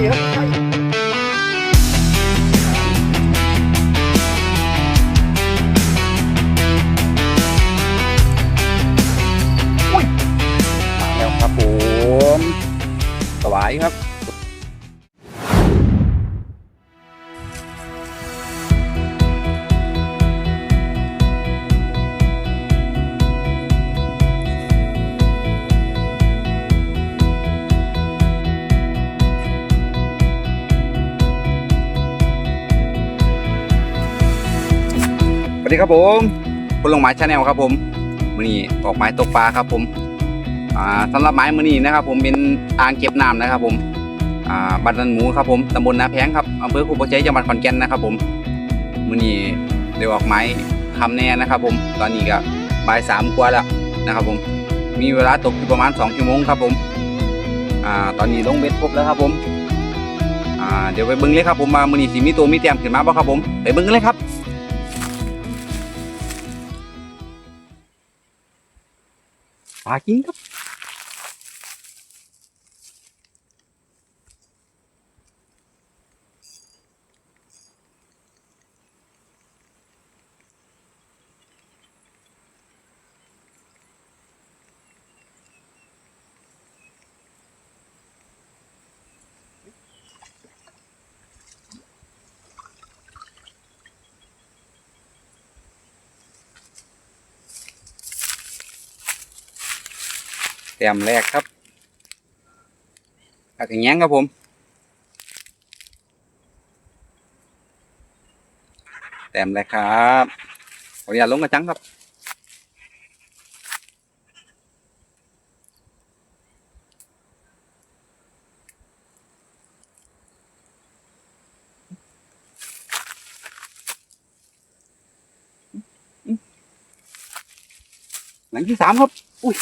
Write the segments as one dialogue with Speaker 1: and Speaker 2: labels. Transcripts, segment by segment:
Speaker 1: ใช่ครับใช่อุ้ยมาแล้วครับผมสวายครับ สวัสดีครับผมคุณลงหมายชาแนลครับผมมือนี้ออกหมายตกปลาครับผมอ่าสำหรับหมายมือนี้นะครับ ผมเป็นอ่างเก็บน้ำนะครับ ผมอ่าบ้านนันหมูครับผมตำบลนาแพงครับอำเภอคูปใจจังหวัดขอนแก่นนะครับผมมือนี้ได้ออกหมายคำแน่นะครับ ผมตอนนี้ก็บ่ายสามกว่าแล้วนะครับ ผมมีเวลาตกอยู่ประมาณสองชั่วโมงครับผมอ่าตอนนี้ลงเบ็ดครบแล้วครับผมอ่าเดี๋ยวไปเบิ้งเลยครับผมมามือนี้สิมีตัวมีเตรียมขึ้นมาบ่ครับผมไปเบิ้งกันเลยครับ ป แต้มแรกครับปลากระแยงครับผม แต้มแรกครับขออนุญาตลงกระจังครับหลังที่สามครับ อุ้ย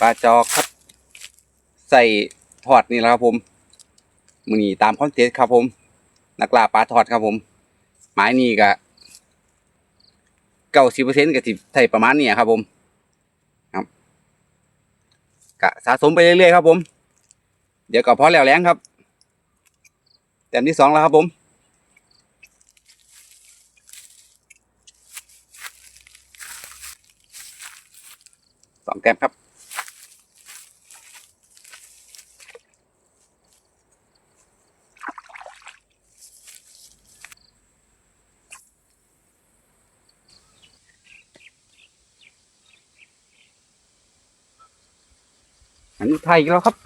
Speaker 1: ปลาจอครับ ใส่ทอดนี่แหละครับผมมือนีตามคอนเซ็ปต์ครับผม นักล่าปลาทอดครับผมไม้นี่ก็เก้าสิบเปอร์เซ็นต์ก็สิใส่ประมาณนี้ครับผมครับกะสะสมไปเรื่อยๆครับผม เดี๋ยวก็พอแล้วแรงครับแต้มที่สองแล้วครับผมสองแต้มครับ อันนี้ไทยอีกแล้วครับ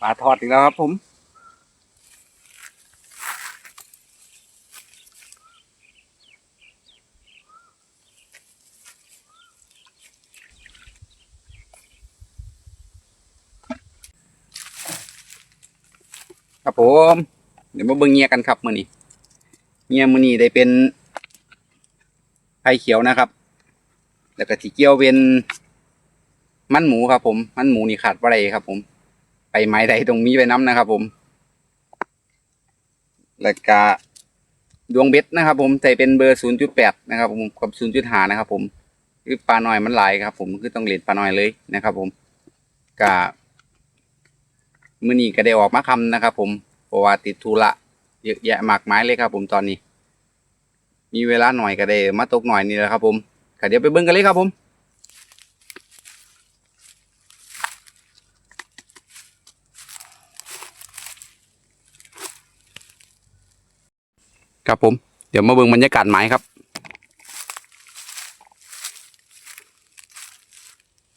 Speaker 1: ปลาทอดอีกแล้วครับผมครับผม เดี๋ยวมาเบิ่งเงียกันครับมื่อนี้เงียมื่อนี้ได้เป็นไผ่เขียวนะครับ แล้วก็ที่เกี่ยวเป็นมันหมูครับผม มันหมูนี่ขาดอะไรครับผม ไปไม้ใดตรงมีไว้น้ำนะครับ ผม แล้วก็ดวงเบ็ดนะครับ ผมใส่เป็นเบอร์ศูนย์จุดแปดนะครับผมกับศูนย์จุดหานะครับ ผมคือปลาหน่อยมันหลายครับ ผมคือต้องเล่นปลาหน่อยเลยนะครับ ผมก็มื้อนี้ก็ได้ออกมาคำนะครับ ผมเพราะว่าติดธุระเยอะแยะมากมายเลยครับ ผมตอนนี้ มีเวลาหน่อยก็ได้มาตกหน่อยนี่แหละครับ ผมก็เดี๋ยวไปเบิ่งกันเลยครับผม ครับผม เดี๋ยวมาเบิ่งบรรยากาศไม้ครับ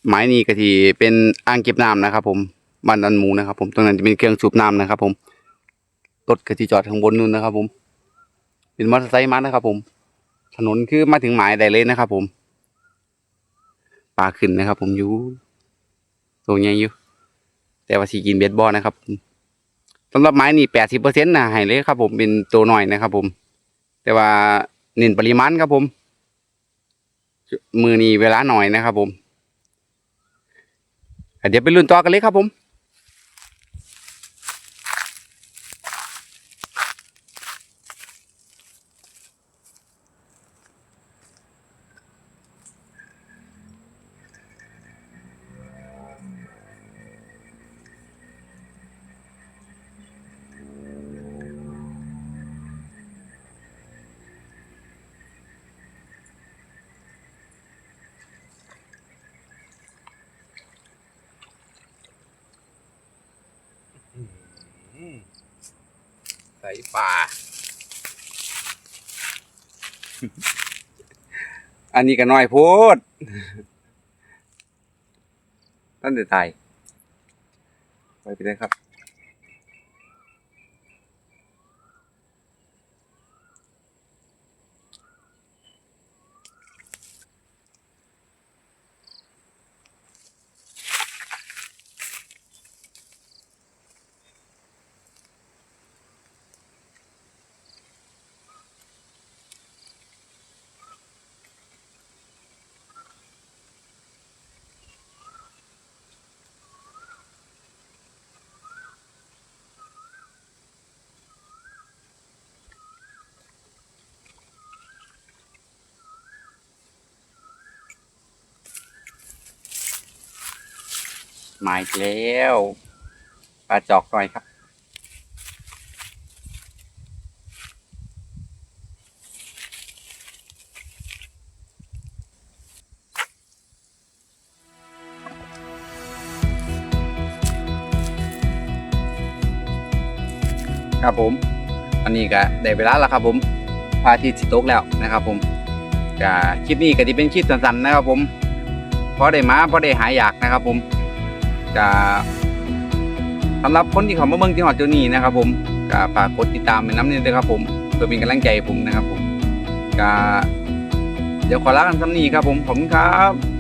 Speaker 1: ไม้นี่ก็ที่เป็นอ่างเก็บน้ำนะครับ ผมบ้านดันหมูนะครับ ผมตรงนั้นจะเป็นเครื่องสูบน้ำนะครับ ผมรถก็ที่จอดข้างบนนู่นนะครับ ผม เป็นมอเตอร์ไซค์มานะครับ ผม ถนนคือมาถึงหมายได้เลยนะครับ ผมปลาขึ้นนะครับ ผมอยู่ตัวใหญ่อยู่แต่ว่าสีกินเบสบอลนะครับสำหรับไม้นี่แปดสิบเปอร์เซ็นต์นะให้เลยครับ ผมเป็นตัวหน่อยนะครับ ผม แต่ว่าเน้นปริมาณครับผม มือนี้เวลาหน่อยนะครับผมเดี๋ยวไปรุ่นต่อกันเลยครับผม ใส่ปลา อันนี้ก็น้อยโพดท่านจะตายไปไปเลยครับ มาอีกแล้วปลาจอกหน่อยครับ ครับผม อันนี้ก็ได้เวลาแล้วครับผมพาทิตย์สิตกแล้วนะครับผมก็คลิปนี้ก็จะเป็นคลิปสั้นๆนะครับผมพอได้มาพอได้หายอยากนะครับผม จะสำหรับคนที่เขามาเมืองจังหอดเจ้านี้นะครับ ผมก็ฝากกดติดตามเป็นน้ำหนึงด้วยครับ ผมเพื่อเป็นกำลังใจผมนะครับ ผมก็เดี๋ยวขอลากันสำนีครับ ผมขอบคุณครับ